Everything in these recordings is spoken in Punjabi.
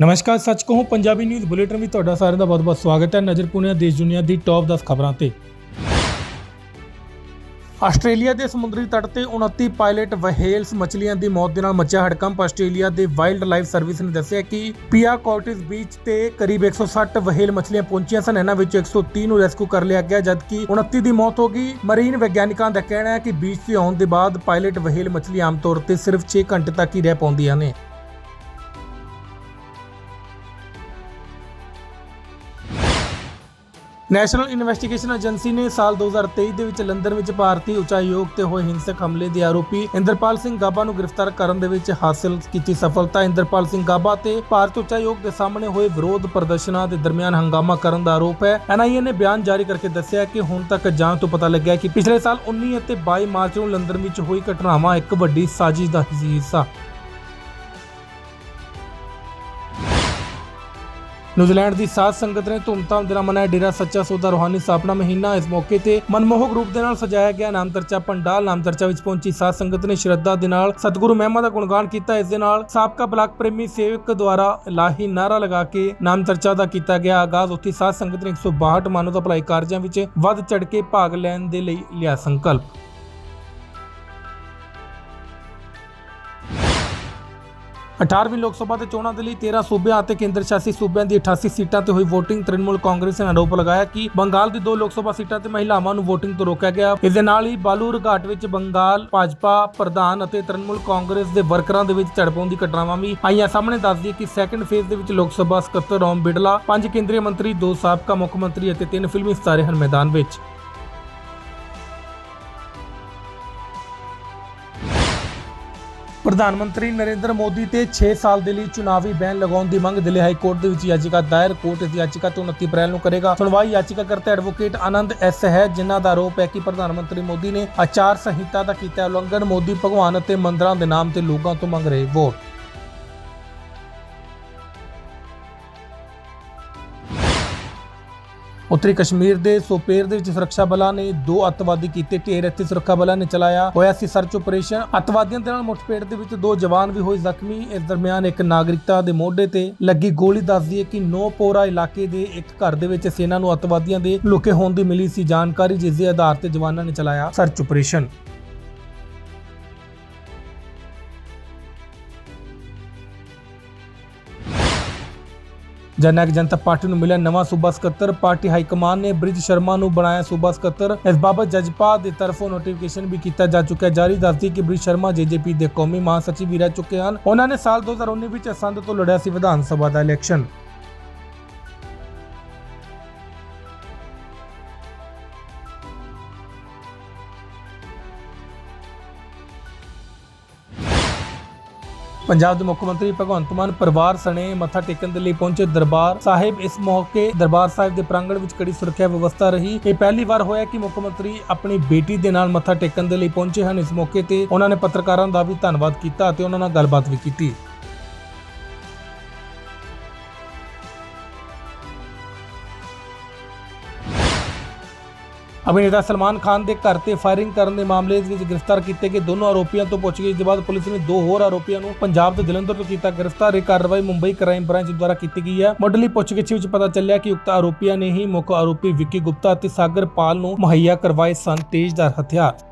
ਨਮਸਕਾਰ, ਸੱਚ ਕਹੂੰ, ਪੰਜਾਬੀ ਨਿਊਜ਼ ਬੁਲੇਟਿਨ ਵਿੱਚ ਤੁਹਾਡਾ ਸਾਰਿਆਂ ਦਾ ਬਹੁਤ-ਬਹੁਤ ਸਵਾਗਤ ਹੈ। ਨਜ਼ਰ ਪੁਣਿਆ ਦੇਸ਼ ਦੁਨੀਆ ਦੀ ਟੌਪ 10 ਖਬਰਾਂ ਤੇ। ਆਸਟ੍ਰੇਲੀਆ ਦੇ ਸਮੁੰਦਰੀ ਤੱਟ ਤੇ 29 ਪਾਇਲਟ ਵਹੇਲਸ ਮੱਛਲੀਆਂ ਦੀ ਮੌਤ ਦੇ ਨਾਲ ਮੱਚਿਆ ਹੜਕੰਪ। ਆਸਟ੍ਰੇਲੀਆ ਦੇ ਵਾਈਲਡ ਲਾਈਫ ਸਰਵਿਸ ਨੇ ਦੱਸਿਆ ਕਿ ਪੀਆ ਕੋਰਟਿਸ ਬੀਚ ਤੇ ਕਰੀਬ 160 ਵਹੇਲ ਮੱਛਲੀਆਂ ਪਹੁੰਚੀਆਂ ਸਨ। ਇਹਨਾਂ ਵਿੱਚੋਂ 130 ਨੂੰ ਰੈਸਕਿਊ ਕਰ ਲਿਆ ਗਿਆ, ਜਦਕਿ 29 ਦੀ ਮੌਤ ਹੋ ਗਈ। ਮਰੀਨ ਵਿਗਿਆਨਕਾਂ ਦਾ ਕਹਿਣਾ ਹੈ ਕਿ ਬੀਚ ਤੇ ਆਉਣ ਦੇ ਬਾਅਦ ਪਾਇਲਟ ਵਹੇਲ ਮੱਛਲੀ ਆਮ ਤੌਰ ਤੇ ਸਿਰਫ 6 ਘੰਟੇ ਤੱਕ ਹੀ ਰਹਿ ਪਾਉਂਦੀਆਂ ਨੇ। ਨੈਸ਼ਨਲ ਇਨਵੈਸਟੀਗੇਸ਼ਨ ਏਜੰਸੀ ਨੇ ਸਾਲ 2023 ਦੇ ਵਿੱਚ ਲੰਡਨ ਵਿੱਚ ਭਾਰਤੀ ਉਚਾਯੋਗ ਤੇ ਹੋਏ ਹਿੰਸਕ ਹਮਲੇ ਦੇ ਆਰੋਪੀ ਇੰਦਰਪਾਲ ਸਿੰਘ ਗਾਬਾ ਨੂੰ ਗ੍ਰਿਫਤਾਰ ਕਰਨ ਦੇ ਵਿੱਚ ਹਾਸਲ ਕੀਤੀ ਸਫਲਤਾ। ਇੰਦਰਪਾਲ ਸਿੰਘ ਗਾਬਾ ਤੇ ਭਾਰਤ ਉਚਾਯੋਗ ਦੇ ਸਾਹਮਣੇ ਹੋਏ ਵਿਰੋਧ ਪ੍ਰਦਰਸ਼ਨਾਂ ਦੇ ਦਰਮਿਆਨ ਹੰਗਾਮਾ ਕਰਨ ਦਾ ਆਰੋਪ ਹੈ। ਐਨਆਈਏ ਨੇ ਬਿਆਨ ਜਾਰੀ ਕਰਕੇ ਦੱਸਿਆ ਕਿ ਹੁਣ ਤੱਕ ਜਾਂਚ ਤੋਂ ਪਤਾ ਲੱਗਿਆ ਕਿ ਪਿਛਲੇ ਸਾਲ 19 ਅਤੇ 22 ਮਾਰਚ ਨੂੰ ਲੰਡਨ ਵਿੱਚ ਹੋਈ ਘਟਨਾਵਾਂ ਇੱਕ ਵੱਡੀ ਸਾਜ਼ਿਸ਼ ਦਾ ਹਿੱਸਾ ਨਿਊਜ਼ੀਲੈਂਡ ਦੀ ਸਾਧ ਸੰਗਤ ਨੇ ਧੂਮਧਾਮ ਦੇ ਨਾਲ ਮਨਾਇਆ ਡੇਰਾ ਸੱਚਾ ਸੌਦਾ ਰੋਹਾਨੀ ਸਥਾਪਨਾ ਮਹੀਨਾ। ਇਸ ਮੌਕੇ ਤੇ ਮਨਮੋਹਕ ਰੂਪ ਦੇ ਨਾਲ ਸਜਾਇਆ ਗਿਆ ਨਾਮ ਪੰਡਾਲ। ਨਾਮ ਵਿੱਚ ਪਹੁੰਚੀ ਸਾਧ ਸੰਗਤ ਨੇ ਸ਼ਰਧਾ ਦੇ ਨਾਲ ਸਤਿਗੁਰੂ ਮਹਿਮਾ ਦਾ ਗੁਣਗਾਨ ਕੀਤਾ। ਇਸ ਦੇ ਨਾਲ ਸਾਬਕਾ ਬਲਾਕ ਪ੍ਰੇਮੀ ਸੇਵਕ ਦੁਆਰਾ ਇਲਾਹੀ ਨਾਰਾ ਲਗਾ ਕੇ ਨਾਮ ਚਰਚਾ ਦਾ ਕੀਤਾ ਗਿਆ। ਆਗਾਜ਼ ਉੱਥੇ ਸਾਧ ਸੰਗਤ ਨੇ 162 ਮਾਨਵਤਾ ਭਲਾਈ ਕਾਰਜਾਂ ਵਿੱਚ ਵੱਧ ਚੜ ਕੇ ਭਾਗ ਲੈਣ ਦੇ ਲਈ ਲਿਆ ਸੰਕਲਪ। 18ਵੀਂ ਲੋਕ ਸਭਾ ਦੇ ਚੋਣਾਂ ਦੇ ਲਈ 13 ਸੂਬਿਆਂ ਅਤੇ ਕੇਂਦਰ ਸ਼ਾਸਿਤ ਸੂਬਿਆਂ ਦੀ 88 ਸੀਟਾਂ ਤੇ ਹੋਈ VOTING ਤ੍ਰਿਣਮੂਲ ਕਾਂਗਰਸ ਨੇ ਆਰੋਪ ਲਗਾਇਆ ਕਿ ਬੰਗਾਲ ਦੀ ਦੋ ਲੋਕ ਸਭਾ ਸੀਟਾਂ ਤੇ ਮਹਿਲਾਵਾਂ ਨੂੰ VOTING ਤੋਂ ਰੋਕਿਆ ਗਿਆ। ਇਸ ਦੇ ਨਾਲ ਹੀ ਬਾਲੂਰਘਾਟ ਵਿੱਚ ਬੰਗਾਲ, ਭਾਜਪਾ, ਪ੍ਰਧਾਨ ਅਤੇ ਤ੍ਰਿਣਮੂਲ ਕਾਂਗਰਸ ਦੇ ਵਰਕਰਾਂ ਦੇ ਵਿੱਚ ਝੜਪਾਂ ਦੀ ਘਟਨਾਵਾਂ ਵੀ ਆਈਆਂ। ਸਾਹਮਣੇ ਦੱਸਦੀ ਹੈ ਕਿ ਸੈਕੰਡ ਫੇਜ਼ ਦੇ ਵਿੱਚ ਲੋਕ ਸਭਾ ਸਕੱਤਰ ਓਮ ਬਿੜਲਾ ਪੰਜ ਕੇਂਦਰੀ ਮੰਤਰੀ, ਦੋ ਸਾਬਕਾ ਮੁੱਖ ਮੰਤਰੀ ਅਤੇ ਤਿੰਨ ਫਿਲਮੀ ਸਿਤਾਰੇ ਹਨ ਮੈਦਾਨ ਵਿੱਚ। ਪ੍ਰਧਾਨ ਮੰਤਰੀ ਨਰਿੰਦਰ ਮੋਦੀ ਤੇ 6 ਸਾਲ ਦੇ ਲਈ ਚੁਣਾਵੀ ਬੈਨ ਲਗਾਉਣ ਦੀ ਮੰਗ ਦਿੱਲੀ ਹਾਈ ਕੋਰਟ ਦੇ ਵਿੱਚ ਯਾਚਿਕਾ ਦਾਇਰ ਕੋਰਟ ਇਸ ਯਾਚਿਕਾ ਤੋਂ 29 ਅਪ੍ਰੈਲ ਨੂੰ ਕਰੇਗਾ। ਸੁਣਵਾਈ ਯਾਚੀਕਾ ਕਰਤਾ ਐਡਵੋਕੇਟ ਆਨੰਦ ਐਸ ਹੈ, ਜਿਨ੍ਹਾਂ ਦਾ ਆਰੋਪ ਹੈ ਕਿ ਪ੍ਰਧਾਨ ਮੰਤਰੀ ਮੋਦੀ ਨੇ ਆਚਾਰ ਸੰਹਿਤਾ ਦਾ ਕੀਤਾ ਉਲੰਘਣ। ਮੋਦੀ ਭਗਵਾਨ ਅਤੇ ਮੰਦਰਾਂ ਦੇ ਨਾਮ ਤੇ ਲੋਕਾਂ ਤੋਂ ਮੰਗ ਰਹੇ ਵੋਟ। ਉੱਤਰੀ ਕਸ਼ਮੀਰ ਦੇ ਸੋਪੇਰ ਦੇ ਵਿੱਚ ਸੁਰੱਖਿਆ ਬਲਾਂ ਨੇ ਦੋ ਅੱਤਵਾਦੀ ਕੀਤੇ ਢੇਰ। ਇੱਥੇ ਸੁਰੱਖਿਆ ਬਲਾਂ ਨੇ ਚਲਾਇਆ, ਹੋਇਆ ਸੀ ਸਰਚ ਆਪਰੇਸ਼ਨ ਅੱਤਵਾਦੀਆਂ ਦੇ ਨਾਲ ਮੁੱਠਭੇੜ ਦੇ ਵਿੱਚ ਦੋ ਜਵਾਨ ਵੀ ਹੋਏ ਜ਼ਖਮੀ। ਇਸ ਦਰਮਿਆਨ ਇੱਕ ਨਾਗਰਿਕਤਾ ਦੇ ਮੋਢੇ ਤੇ ਲੱਗੀ ਗੋਲੀ ਦੱਸਦੀ ਹੈ ਕਿ ਨੋਪੋਰਾ ਇਲਾਕੇ ਦੇ ਇੱਕ ਘਰ ਦੇ ਵਿੱਚ ਸੈਨਾ ਨੂੰ ਅੱਤਵਾਦੀਆਂ ਦੇ ਲੁਕੇ ਹੋਣ ਦੀ ਮਿਲੀ ਸੀ ਜਾਣਕਾਰੀ, ਜਿਸ ਦੇ ਆਧਾਰ ਤੇ ਜਵਾਨਾਂ ਨੇ ਚਲਾਇਆ ਸਰਚ ਆਪਰੇਸ਼ਨ ਜਨਕ ਜਨਤਾ ਪਾਰਟੀ ਨੂੰ ਮਿਲਿਆ ਨਵਾਂ ਸੂਬਾ ਸਕੱਤਰ। ਪਾਰਟੀ ਹਾਈ ਕਮਾਨ ਨੇ ਬ੍ਰਿਜ ਸ਼ਰਮਾ ਨੂੰ ਬਣਾਇਆ ਸੂਬਾ ਸਕੱਤਰ। ਇਸ ਬਾਬਤ ਜਜਪਾ ਦੇ ਤਰਫੋਂ ਨੋਟੀਫਿਕੇਸ਼ਨ ਵੀ ਕੀਤਾ ਜਾ ਚੁੱਕਾ ਹੈ। ਜਾਰੀ ਦੱਸਦੀ ਕਿ ਬ੍ਰਿਜ ਸ਼ਰਮਾ, ਜੇਜੇਪੀ ਦੇ ਕੌਮੀ ਮਹਾਸਚਿਵ ਵੀ ਰਹਿ ਚੁੱਕੇ ਹਨ। ਉਹਨਾਂ ਨੇ ਸਾਲ 2019 ਵਿੱਚ ਅਸੰਧ ਤੋਂ ਲੜਿਆ ਸੀ ਵਿਧਾਨ ਸਭਾ ਦਾ ਇਲੈਕਸ਼ਨ ਪੰਜਾਬ ਦੇ ਮੁੱਖ ਮੰਤਰੀ ਭਗਵੰਤ ਮਾਨ ਪਰਿਵਾਰ ਸਣੇ ਮੱਥਾ ਟੇਕਣ ਦੇ ਲਈ ਪਹੁੰਚੇ ਦਰਬਾਰ ਸਾਹਿਬ। ਇਸ ਮੌਕੇ ਦਰਬਾਰ ਸਾਹਿਬ ਦੇ ਪ੍ਰਾਂਗਣ ਵਿੱਚ ਕੜੀ ਸੁਰੱਖਿਆ ਵਿਵਸਥਾ ਰਹੀ। ਇਹ ਪਹਿਲੀ ਵਾਰ ਹੋਇਆ ਕਿ ਮੁੱਖ ਮੰਤਰੀ ਆਪਣੀ ਬੇਟੀ ਦੇ ਨਾਲ ਮੱਥਾ ਟੇਕਣ ਦੇ ਲਈ ਪਹੁੰਚੇ ਹਨ। ਇਸ ਮੌਕੇ ਤੇ ਉਹਨਾਂ ਨੇ ਪੱਤਰਕਾਰਾਂ ਦਾ ਵੀ ਧੰਨਵਾਦ ਕੀਤਾ ਅਤੇ ਉਹਨਾਂ ਨਾਲ ਗੱਲਬਾਤ ਵੀ ਕੀਤੀ। ਅਭਿਨੇਤਾ ਸਲਮਾਨ ਖਾਨ ਦੇ ਘਰ ਤੇ ਫਾਇਰਿੰਗ ਕਰਨ ਦੇ ਮਾਮਲੇ ਵਿੱਚ ਗ੍ਰਿਫਤਾਰ ਕੀਤੇ ਗਏ ਦੋਨੋਂ ਆਰੋਪੀਆਂ ਤੋਂ ਪੁੱਛਗਿੱਛ ਦੇ ਬਾਅਦ ਪੁਲਿਸ ਨੇ ਦੋ ਹੋਰ ਆਰੋਪੀਆਂ ਨੂੰ ਪੰਜਾਬ ਦੇ ਜਲੰਧਰ ਤੋਂ ਕੀਤਾ ਗ੍ਰਿਫਤਾਰ। ਇਹ ਕਾਰਵਾਈ ਮੁੰਬਈ ਕ੍ਰਾਈਮ ਬ੍ਰਾਂਚ ਦੁਆਰਾ ਕੀਤੀ ਗਈ ਹੈ। ਮੁੱਢਲੀ ਪੁੱਛਗਿੱਛ ਵਿੱਚ ਪਤਾ ਚੱਲਿਆ ਕਿ ਉਕਤ ਆਰੋਪੀਆਂ ਨੇ ਹੀ ਮੁੱਖ ਆਰੋਪੀ ਵਿੱਕੀ ਗੁਪਤਾ ਅਤੇ ਸਾਗਰ ਪਾਲ ਨੂੰ ਮੁਹੱਈਆ ਕਰਵਾਏ ਸਨ। ਤੇਜ਼ਧਾਰ ਹਥਿਆਰ।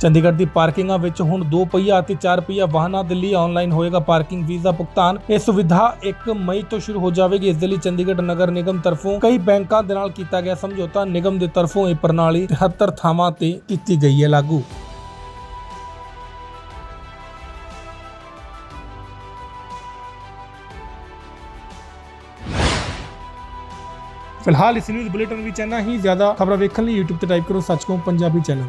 ਚੰਡੀਗੜ੍ਹ ਦੀ ਪਾਰਕਿੰਗਾਂ ਵਿੱਚ ਹੁਣ 2 ਪਹੀਆ ਅਤੇ 4 ਪਹੀਆ ਵਾਹਨਾਂ ਦੇ ਲਈ ਆਨਲਾਈਨ ਹੋਏਗਾ ਪਾਰਕਿੰਗ ਫੀਸ ਭੁਗਤਾਨ। ਇਹ ਸੁਵਿਧਾ 1 ਮਈ ਤੋਂ ਸ਼ੁਰੂ ਹੋ ਜਾਵੇਗੀ। ਇਸ ਦੇ ਲਈ ਚੰਡੀਗੜ੍ਹ ਨਗਰ ਨਿਗਮ ਤਰਫੋਂ ਕਈ ਬੈਂਕਾਂ ਦੇ ਨਾਲ ਕੀਤਾ ਗਿਆ ਸਮਝੌਤਾ। ਨਿਗਮ ਦੇ ਤਰਫੋਂ ਇਹ ਪ੍ਰਣਾਲੀ 73 ਥਾਵਾਂ ਤੇ ਕੀਤੀ ਗਈ ਹੈ ਲਾਗੂ। ਫਿਲਹਾਲ ਇਸ ਨਿਊਜ਼ ਬੁਲੇਟਿਨ ਵਿੱਚ ਇੰਨਾ ਹੀ। ਜ਼ਿਆਦਾ ਖਬਰਾਂ ਵੇਖਣ ਲਈ YouTube ਤੇ ਟਾਈਪ ਕਰੋ ਸੱਚ ਪੰਜਾਬੀ ਚੈਨਲ